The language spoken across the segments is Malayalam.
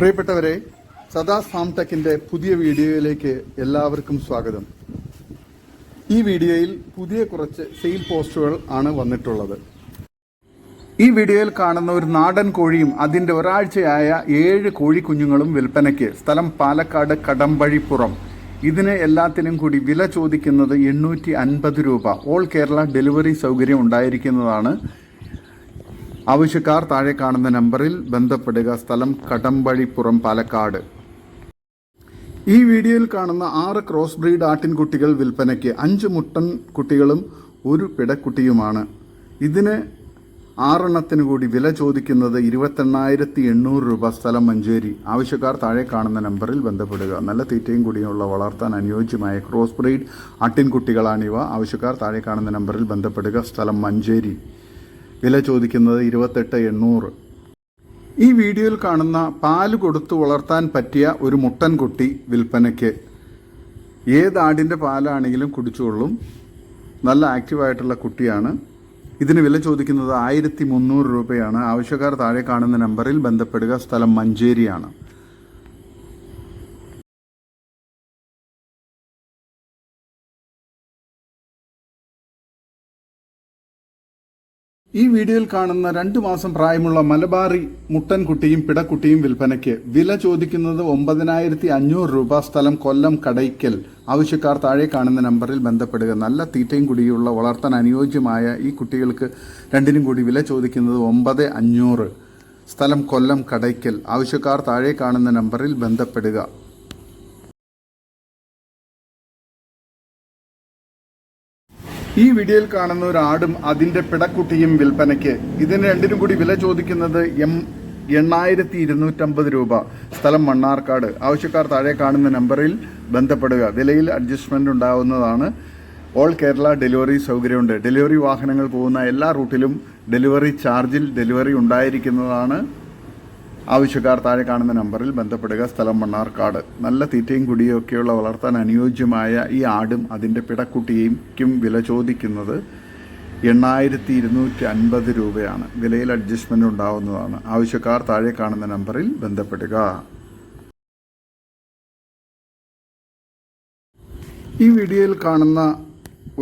പ്രിയപ്പെട്ടവരെ സദാ ഫാം ടെക്കിന്റെ പുതിയ വീഡിയോയിലേക്ക് എല്ലാവർക്കും സ്വാഗതം. ഈ വീഡിയോയിൽ പുതിയ കുറച്ച് സെയിൽ പോസ്റ്റുകൾ ആണ് വന്നിട്ടുള്ളത്. ഈ വീഡിയോയിൽ കാണുന്ന ഒരു നാടൻ കോഴിയും അതിന്റെ ഒരാഴ്ചയായ ഏഴ് കോഴിക്കുഞ്ഞുങ്ങളും വിൽപ്പനയ്ക്ക് സ്ഥലം പാലക്കാട് കടമ്പഴിപ്പുറം. ഇതിന് എല്ലാത്തിനും കൂടി വില ചോദിക്കുന്നത് എണ്ണൂറ്റി അൻപത് രൂപ. ഓൾ കേരള ഡെലിവറി സൗകര്യം ഉണ്ടായിരിക്കുന്നതാണ്. ആവശ്യക്കാർ താഴെ കാണുന്ന നമ്പറിൽ ബന്ധപ്പെടുക. സ്ഥലം കടമ്പഴിപ്പുറം പാലക്കാട്. ഈ വീഡിയോയിൽ കാണുന്ന ആറ് ക്രോസ് ബ്രീഡ് ആട്ടിൻകുട്ടികൾ വിൽപ്പനയ്ക്ക് അഞ്ച് മുട്ടൻ കുട്ടികളും ഒരു പിടക്കുട്ടിയുമാണ്. ഇതിന് ആറെണ്ണത്തിന് കൂടി വില ചോദിക്കുന്നത് ഇരുപത്തെണ്ണായിരത്തി എണ്ണൂറ് രൂപ സ്ഥലം മഞ്ചേരി. ആവശ്യക്കാർ താഴെ കാണുന്ന നമ്പറിൽ ബന്ധപ്പെടുക. നല്ല തീറ്റയും കൂടിയുള്ള വളർത്താൻ അനുയോജ്യമായ ക്രോസ് ബ്രീഡ് അട്ടിൻകുട്ടികളാണിവ ആവശ്യക്കാർ താഴെ കാണുന്ന നമ്പറിൽ ബന്ധപ്പെടുക. സ്ഥലം മഞ്ചേരി. വില ചോദിക്കുന്നത് ഇരുപത്തെട്ട് എണ്ണൂറ് ഈ വീഡിയോയിൽ കാണുന്ന പാൽ കൊടുത്തു വളർത്താൻ പറ്റിയ ഒരു മുട്ടൻകുട്ടി വിൽപ്പനയ്ക്ക് ഏത് പാലാണെങ്കിലും കുടിച്ചുകൊള്ളും നല്ല ആക്റ്റീവായിട്ടുള്ള കുട്ടിയാണ്. ഇതിന് വില ചോദിക്കുന്നത് ആയിരത്തി മുന്നൂറ് രൂപയാണ്. ആവശ്യക്കാർ താഴെ കാണുന്ന നമ്പറിൽ ബന്ധപ്പെടുക. സ്ഥലം മഞ്ചേരിയാണ്. ഈ വീഡിയോയിൽ കാണുന്ന രണ്ടു മാസം പ്രായമുള്ള മലബാറി മുട്ടൻകുട്ടിയും പിടക്കുട്ടിയും വിൽപ്പനയ്ക്ക് വില ചോദിക്കുന്നത് ഒമ്പതിനായിരത്തി അഞ്ഞൂറ് രൂപ. സ്ഥലം കൊല്ലം കടയ്ക്കൽ. ആവശ്യക്കാർ താഴെ കാണുന്ന നമ്പറിൽ ബന്ധപ്പെടുക. നല്ല തീറ്റയും കുടിയുള്ള വളർത്താൻ അനുയോജ്യമായ ഈ കുട്ടികൾക്ക് രണ്ടിനും കൂടി വില ചോദിക്കുന്നത് ഒമ്പത് അഞ്ഞൂറ് സ്ഥലം കൊല്ലം കടയ്ക്കൽ. ആവശ്യക്കാർ താഴെ കാണുന്ന നമ്പറിൽ ബന്ധപ്പെടുക. ഈ വീഡിയോയിൽ കാണുന്ന ഒരു ആടും അതിന്റെ പിടക്കുട്ടിയും വിൽപ്പനയ്ക്ക്. ഇതിന് രണ്ടിനും കൂടി വില ചോദിക്കുന്നത് എം എണ്ണായിരത്തി ഇരുന്നൂറ്റമ്പത് രൂപ. സ്ഥലം മണ്ണാർക്കാട്. ആവശ്യക്കാർ താഴെ കാണുന്ന നമ്പറിൽ ബന്ധപ്പെടുക. വിലയിൽ അഡ്ജസ്റ്റ്മെന്റ് ഉണ്ടാവുന്നതാണ്. ഓൾ കേരള ഡെലിവറി സൗകര്യമുണ്ട്. ഡെലിവറി വാഹനങ്ങൾ പോകുന്ന എല്ലാ റൂട്ടിലും ഡെലിവറി ചാർജിൽ ഡെലിവറി ഉണ്ടായിരിക്കുന്നതാണ് ആവശ്യക്കാർ താഴെ കാണുന്ന നമ്പറിൽ ബന്ധപ്പെടുക സ്ഥലം മണ്ണാർക്കാട് നല്ല തീറ്റയും കുടിയും ഒക്കെയുള്ള വളർത്താൻ അനുയോജ്യമായ ഈ ആടും അതിന്റെ പിടക്കുട്ടിയേക്കും വില ചോദിക്കുന്നത് എണ്ണായിരത്തി ഇരുന്നൂറ്റി അൻപത് രൂപയാണ്. വിലയിൽ അഡ്ജസ്റ്റ്മെന്റ് ഉണ്ടാവുന്നതാണ്. ആവശ്യക്കാർ താഴെ കാണുന്ന നമ്പറിൽ ബന്ധപ്പെടുക. ഈ വീഡിയോയിൽ കാണുന്ന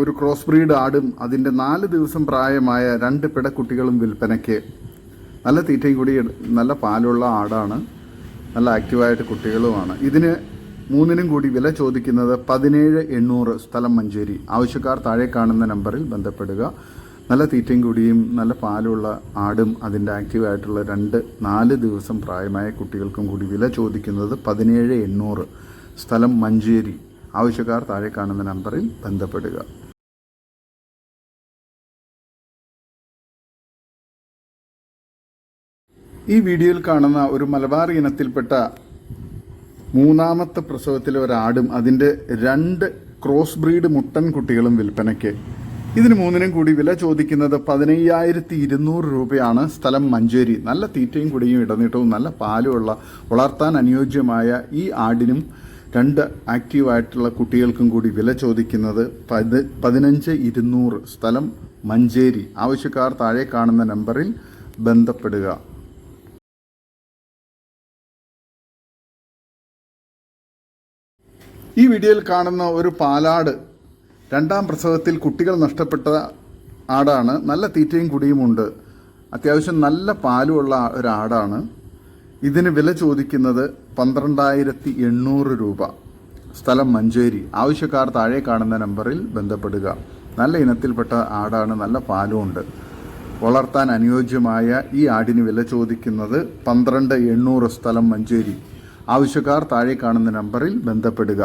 ഒരു ക്രോസ് ബ്രീഡ് ആടും അതിന്റെ നാല് ദിവസം പ്രായമായ രണ്ട് പിടക്കുട്ടികളും വിൽപ്പനയ്ക്ക് നല്ല തീറ്റയും കൂടി നല്ല പാലുള്ള ആടാണ്. നല്ല ആക്റ്റീവായിട്ട് കുട്ടികളുമാണ്. ഇതിന് മൂന്നിനും കൂടി വില ചോദിക്കുന്നത് പതിനേഴ് എണ്ണൂറ് സ്ഥലം മഞ്ചേരി. ആവശ്യക്കാർ താഴെ കാണുന്ന നമ്പറിൽ ബന്ധപ്പെടുക. നല്ല തീറ്റയും കൂടിയും നല്ല പാലുള്ള ആടും അതിന്റെ ആക്റ്റീവായിട്ടുള്ള രണ്ട് നാല് ദിവസം പ്രായമായ കുട്ടികൾക്കും കൂടി വില ചോദിക്കുന്നത് പതിനേഴ് എണ്ണൂറ് സ്ഥലം മഞ്ചേരി. ആവശ്യക്കാർ താഴെ കാണുന്ന നമ്പറിൽ ബന്ധപ്പെടുക. ഈ വീഡിയോയിൽ കാണുന്ന ഒരു മലബാർ ഇനത്തിൽപ്പെട്ട മൂന്നാമത്തെ പ്രസവത്തിലെ ഒരാടും അതിന്റെ രണ്ട് ക്രോസ് ബ്രീഡ് മുട്ടൻ കുട്ടികളും വിൽപ്പനയ്ക്ക്. ഇതിന് മൂന്നിനും കൂടി വില ചോദിക്കുന്നത് പതിനയ്യായിരത്തി ഇരുന്നൂറ് രൂപയാണ്. സ്ഥലം മഞ്ചേരി. നല്ല തീറ്റയും കുടിയും ഇടനീട്ടവും നല്ല പാലുമുള്ള വളർത്താൻ അനുയോജ്യമായ ഈ ആടിനും രണ്ട് ആക്റ്റീവായിട്ടുള്ള കുട്ടികൾക്കും കൂടി വില ചോദിക്കുന്നത് പത് പതിനഞ്ച് ഇരുന്നൂറ്. സ്ഥലം മഞ്ചേരി. ആവശ്യക്കാർ താഴെ കാണുന്ന നമ്പറിൽ ബന്ധപ്പെടുക. ഈ വീഡിയോയിൽ കാണുന്ന ഒരു പാലാട് രണ്ടാം പ്രസവത്തിൽ കുട്ടികൾ നഷ്ടപ്പെട്ട ആടാണ്. നല്ല തീറ്റയും കുടിയുമുണ്ട് അത്യാവശ്യം നല്ല പാലുമുള്ള ഒരു ആടാണ്. ഇതിന് വില ചോദിക്കുന്നത് പന്ത്രണ്ടായിരത്തി എണ്ണൂറ് രൂപ. സ്ഥലം മഞ്ചേരി. ആവശ്യക്കാർ താഴെ കാണുന്ന നമ്പറിൽ ബന്ധപ്പെടുക. നല്ല ഇനത്തിൽപ്പെട്ട ആടാണ് നല്ല പാലുമുണ്ട് വളർത്താൻ അനുയോജ്യമായ ഈ ആടിന് വില ചോദിക്കുന്നത് പന്ത്രണ്ട് എണ്ണൂറ് സ്ഥലം മഞ്ചേരി. ആവശ്യക്കാർ താഴെ കാണുന്ന നമ്പറിൽ ബന്ധപ്പെടുക.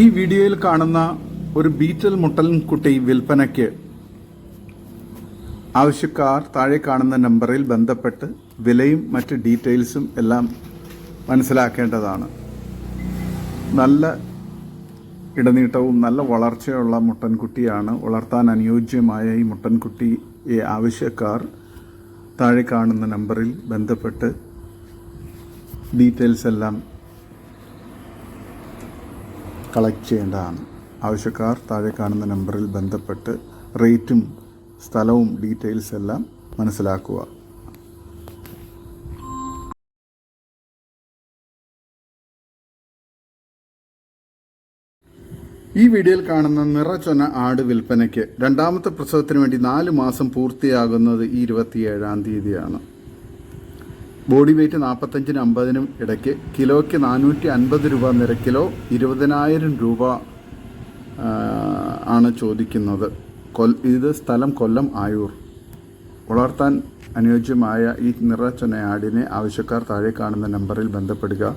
ഈ വീഡിയോയിൽ കാണുന്ന ഒരു ബീറ്റൽ മുട്ടൽ കുട്ടി വിൽപ്പനയ്ക്ക് ആവശ്യക്കാർ താഴെ കാണുന്ന നമ്പറിൽ ബന്ധപ്പെട്ട് വിലയും മറ്റ് ഡീറ്റെയിൽസും എല്ലാം മനസ്സിലാക്കേണ്ടതാണ്. നല്ല ഇടനീട്ടവും നല്ല വളർച്ചയുള്ള മുട്ടൻകുട്ടിയാണ് വളർത്താൻ അനുയോജ്യമായ ഈ മുട്ടൻകുട്ടിയെ ആവശ്യക്കാർ താഴെ കാണുന്ന നമ്പറിൽ ബന്ധപ്പെട്ട് ഡീറ്റെയിൽസ് എല്ലാം കളക്ട് ചെയ്യേണ്ടതാണ്. ആവശ്യക്കാർ താഴെ കാണുന്ന നമ്പറിൽ ബന്ധപ്പെട്ട് റേറ്റും സ്ഥലവും ഡീറ്റെയിൽസ് എല്ലാം മനസ്സിലാക്കുക. ഈ വീഡിയോയിൽ കാണുന്ന നിറച്ചൊന ആട് വിൽപ്പനയ്ക്ക് രണ്ടാമത്തെ പ്രസവത്തിന് വേണ്ടി നാല് മാസം പൂർത്തിയാകുന്നത് ഈ ഇരുപത്തിയേഴാം തീയതിയാണ്. ബോഡി വെയ്റ്റ് നാൽപ്പത്തഞ്ചിനും അമ്പതിനും ഇടയ്ക്ക് കിലോയ്ക്ക് നാനൂറ്റി അൻപത് രൂപ നിരക്കിലോ ഇരുപതിനായിരം രൂപ ആണ് ചോദിക്കുന്നത്. കൊൽ ഇത് സ്ഥലം കൊല്ലം ആയൂർ. വളർത്താൻ അനുയോജ്യമായ ഈ നിറച്ചൊന ആടിനെ ആവശ്യക്കാർ താഴെ കാണുന്ന നമ്പറിൽ ബന്ധപ്പെടുക.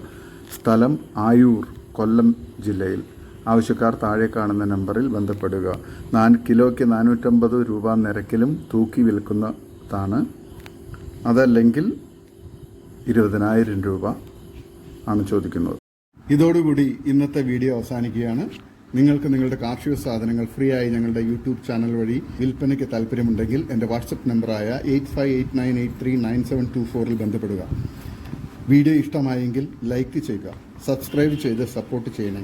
സ്ഥലം ആയൂർ കൊല്ലം ജില്ലയിൽ. ആവശ്യക്കാർ താഴെ കാണുന്ന നമ്പറിൽ ബന്ധപ്പെടുക. നാ കിലോയ്ക്ക് നാനൂറ്റമ്പത് രൂപ നിരക്കിലും തൂക്കി വിൽക്കുന്നതാണ്. അതല്ലെങ്കിൽ ഇരുപതിനായിരം രൂപ ആണ് ചോദിക്കുന്നത്. ഇതോടുകൂടി ഇന്നത്തെ വീഡിയോ അവസാനിക്കുകയാണ്. നിങ്ങൾക്ക് നിങ്ങളുടെ കാർഷിക സാധനങ്ങൾ ഫ്രീ ആയി ഞങ്ങളുടെ യൂട്യൂബ് ചാനൽ വഴി വിൽപ്പനയ്ക്ക് താല്പര്യമുണ്ടെങ്കിൽ എന്റെ വാട്സപ്പ് നമ്പറായ eight five eight nine eight three nine seven two ഫോറിൽ ബന്ധപ്പെടുക. വീഡിയോ ഇഷ്ടമായെങ്കിൽ ലൈക്ക് ചെയ്യുക സബ്സ്ക്രൈബ് ചെയ്ത് സപ്പോർട്ട് ചെയ്യണേ.